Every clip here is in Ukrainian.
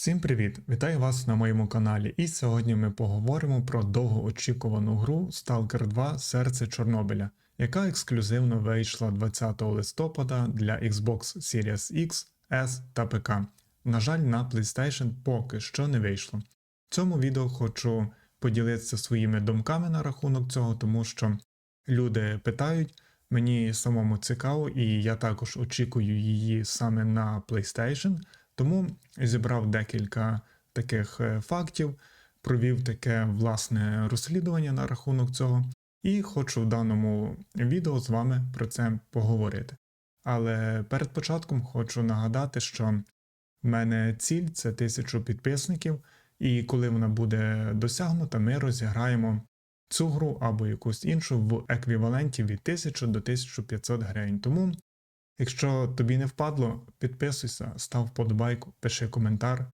Всім привіт! Вітаю вас на моєму каналі. І сьогодні ми поговоримо про довгоочікувану гру Stalker 2 Серце Чорнобиля, яка ексклюзивно вийшла 20 листопада для Xbox Series X, S та ПК. На жаль, на PlayStation поки що не вийшло. В цьому відео хочу поділитися своїми думками на рахунок цього, тому що люди питають, мені самому цікаво, і я також очікую її саме на PlayStation. Тому зібрав декілька таких е, фактів, провів таке власне розслідування на рахунок цього, і хочу в даному відео з вами про це поговорити. Але перед початком хочу нагадати, що в мене ціль це тисячу підписників, і коли вона буде досягнута, ми розіграємо цю гру або якусь іншу в еквіваленті від 1000 до 1500 гривень. Тому Якщо тобі не впадло, підписуйся, став вподобайку, пиши коментар,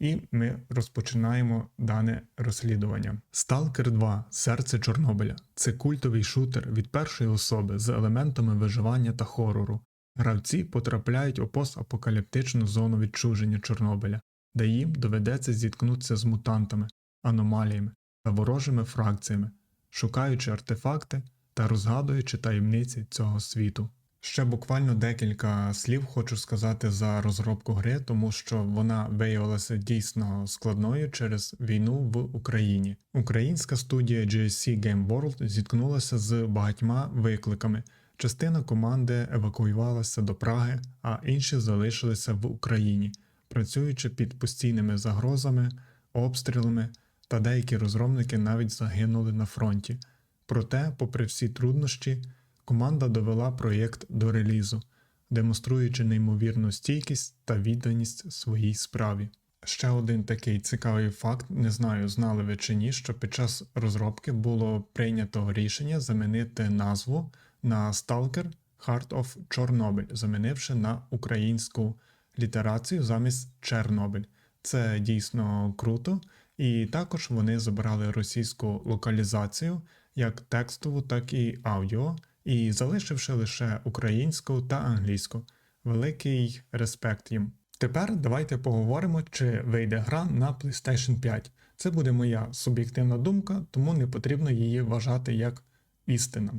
і ми розпочинаємо дане розслідування. Stalker 2 Серце Чорнобиля це культовий шутер від першої особи з елементами виживання та хорору. Гравці потрапляють у постапокаліптичну зону відчуження Чорнобиля, де їм доведеться зіткнутися з мутантами, аномаліями та ворожими фракціями, шукаючи артефакти та розгадуючи таємниці цього світу. Ще буквально декілька слів хочу сказати за розробку гри, тому що вона виявилася дійсно складною через війну в Україні. Українська студія GSC Game World зіткнулася з багатьма викликами. Частина команди евакуювалася до Праги, а інші залишилися в Україні, працюючи під постійними загрозами, обстрілами, та деякі розробники навіть загинули на фронті. Проте, попри всі труднощі, команда довела проєкт до релізу, демонструючи неймовірну стійкість та відданість своїй справі. Ще один такий цікавий факт, не знаю, знали ви чи ні, що під час розробки було прийнято рішення замінити назву на Stalker Heart of Чорнобиль, замінивши на українську літерацію замість Чернобиль. Це дійсно круто, і також вони забрали російську локалізацію як текстову, так і аудіо, і залишивши лише українську та англійську. Великий респект їм. Тепер давайте поговоримо, чи вийде гра на PlayStation 5. Це буде моя суб'єктивна думка, тому не потрібно її вважати як істина.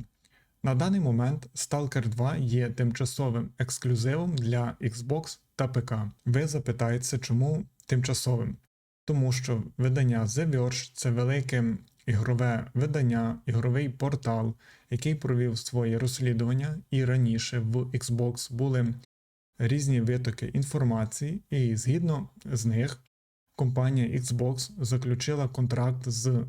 На даний момент Stalker 2 є тимчасовим ексклюзивом для Xbox та ПК. Ви запитаєтеся, чому тимчасовим? Тому що видання The Verge – це велике ігрове видання, ігровий портал, який провів своє розслідування, і раніше в Xbox були різні витоки інформації, і згідно з них компанія Xbox заключила контракт з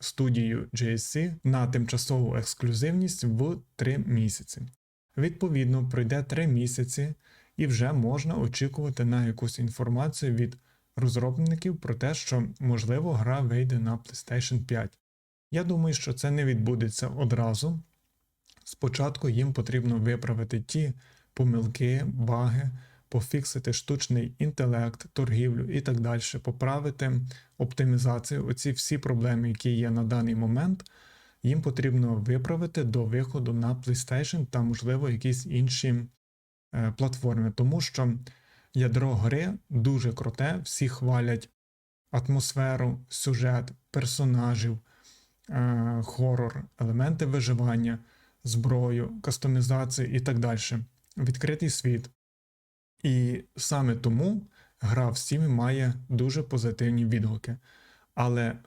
студією GSC на тимчасову ексклюзивність в 3 місяці. Відповідно, пройде 3 місяці, і вже можна очікувати на якусь інформацію від розробників про те, що можливо гра вийде на PlayStation 5. Я думаю, що це не відбудеться одразу. Спочатку їм потрібно виправити ті помилки, баги, пофіксити штучний інтелект, торгівлю і так далі, поправити оптимізацію. Оці всі проблеми, які є на даний момент, їм потрібно виправити до виходу на PlayStation та, можливо, якісь інші е, платформи, тому що ядро гри дуже круте, всі хвалять атмосферу, сюжет, персонажів, е, хорор, елементи виживання, зброю, кастомізацію і так далі. Відкритий світ. І саме тому гра в Steam має дуже позитивні відгуки. Але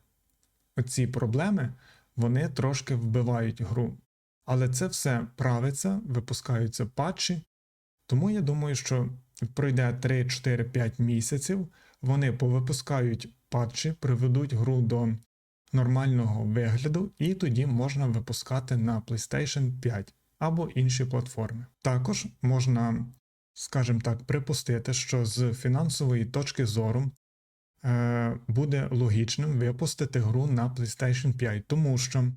оці проблеми вони трошки вбивають гру. Але це все правиться, випускаються патчі. Тому я думаю, що пройде 3-4-5 місяців, вони повипускають патчі, приведуть гру до нормального вигляду, і тоді можна випускати на PlayStation 5 або інші платформи. Також можна, скажімо так, припустити, що з фінансової точки зору е, буде логічним випустити гру на PlayStation 5, тому що е,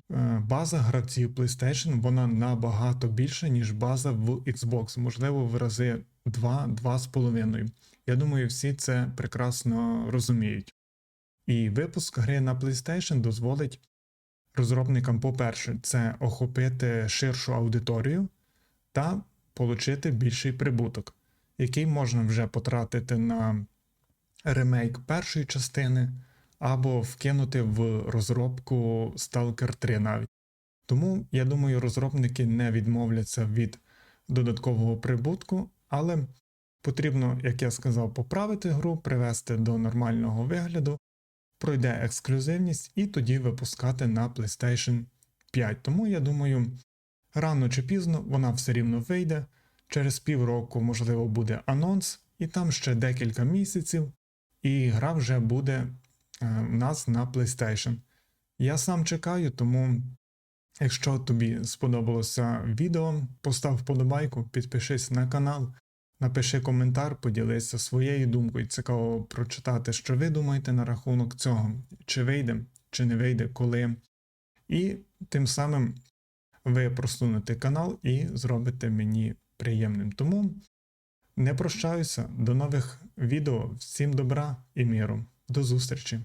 база гравців PlayStation вона набагато більша, ніж база в Xbox, можливо, в рази 2-2,5. Я думаю, всі це прекрасно розуміють. І випуск гри на PlayStation дозволить розробникам, по-перше, це охопити ширшу аудиторію та отримати більший прибуток, який можна вже потратити на ремейк першої частини, або вкинути в розробку Stalker 3 навіть. Тому я думаю, розробники не відмовляться від додаткового прибутку, але потрібно, як я сказав, поправити гру, привести до нормального вигляду, пройде ексклюзивність і тоді випускати на PlayStation 5. Тому я думаю, рано чи пізно вона все рівно вийде. Через півроку, можливо, буде анонс, і там ще декілька місяців, і гра вже буде е, в нас на PlayStation. Я сам чекаю, тому якщо тобі сподобалося відео, постав вподобайку, підпишись на канал, напиши коментар, поділися своєю думкою. Цікаво прочитати, що ви думаєте на рахунок цього, чи вийде, чи не вийде, коли. І тим самим ви просунете канал і зробите мені приємним. Тому не прощаюся. До нових відео. Всім добра і міру. До зустрічі!